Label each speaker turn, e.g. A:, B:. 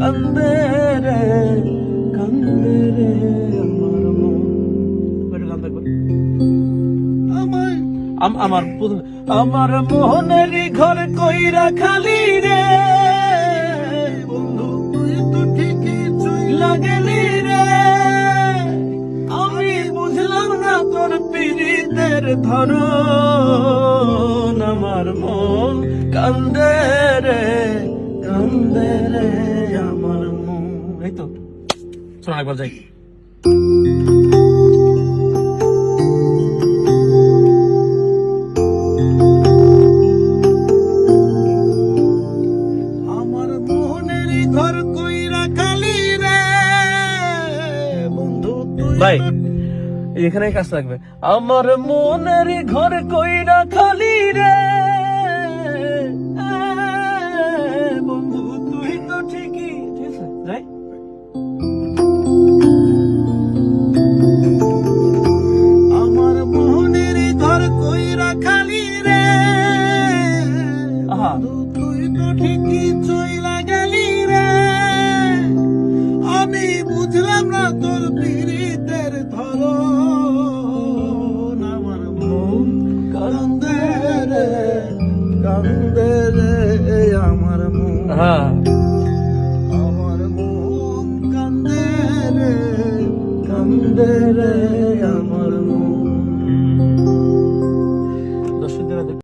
A: কান্দে রে কান্দে রে আমার মন।
B: আমার
A: আম- আমার মোহনের ঘর কইরা খালি রে।
B: বন্ধু, তুই তো ঠিকই চইলা
A: লাগলি রে। আমি বুঝলাম না তোর পীড়িতের ধরন। আমার মন কান্দে রে কান্দে রে শোনা একবার যাই।
B: আমার মোহনের ঘর কইরা খালি বন্ধু তুই
A: ভাই এখানে কাজ লাগবে। আমার মনের ঘর কইরা খালি রে। আমি বুঝলাম না তোর পীড়িতের ধর
B: আমার মন কান্দে রে কান্দে রে আমার মন। হ্যাঁ। আমার মন কান্দে রে কান্দে রে।